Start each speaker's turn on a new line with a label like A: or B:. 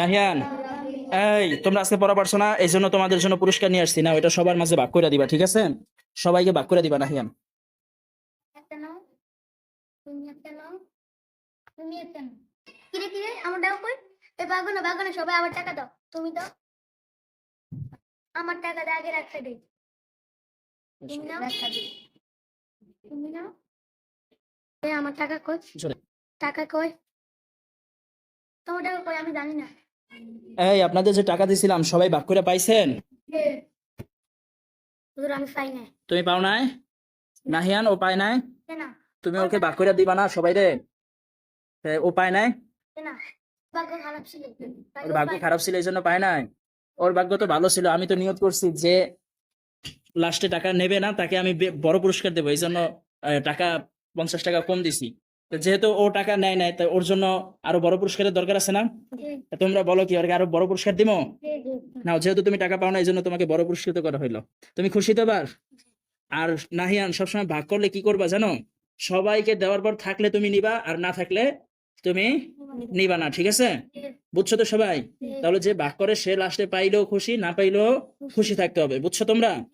A: নাহিয়ান এই তোমরা আজকে পড়া পারছ না এই জন্য তোমাদের জন্য পুরস্কার নিয়ে আসছি। না ওইটা সবার মাঝে ভাগ করে দিবা ঠিক আছে? সবাইকে ভাগ করে দিবা নাহিয়ান।
B: কিরে কিরে আমার দাও কই? এ সবাই আমার টাকা দাও তুমি দাও। আমার টাকা দে আগে রাখতে দে। তুমি নাও। তুমি নাও। এ আমার টাকা কই? টাকা কই? তোমার টাকা কই? আমি জানি না।
A: এই আপনাদের যে টাকা দিছিলাম সবাই ভাগ করে পাইছেন?
B: হুজুর আমি পাই না
A: তুমি পাও নাই? নাহিয়ান ও পায় নাই? তুমি ওকে ভাগ করে দিবা না সবাই রে? ও পায় নাই?
B: কেন ভাগ্য খারাপ ছিল।
A: ওর ভাগ্য খারাপ ছিল এই জন্য পায় নাই। ওর ভাগ্য তো ভালো ছিল আমি তো নিয়ত করছি যে লাস্টে টাকা নেবে না তাকে আমি বড় পুরস্কার দেবো এই জন্য টাকা পঞ্চাশ টাকা কম দিছি। যেহেতু ও টাকা নেয় নাই তাই ওর জন্য আরও বড় পুরস্কারের দরকার আছে না? তোমরা বলো কি আরও বড় পুরস্কার দিমো? না যেহেতু তুমি টাকা পাও না এই জন্য তোমাকে বড় পুরস্কৃত করা হইল। তুমি খুশি তো আর নাহিয়ান সবসময় ভাগ করলে কি করবা জানো? সবাইকে দেওয়ার পর থাকলে তুমি নিবা আর না থাকলে তুমি নিবা না ঠিক আছে? বুঝছ তো সবাই? তাহলে যে ভাগ করে সে লাস্টে পাইলেও খুশি না পাইলেও খুশি। থাকতে হবে বুঝছ তোমরা?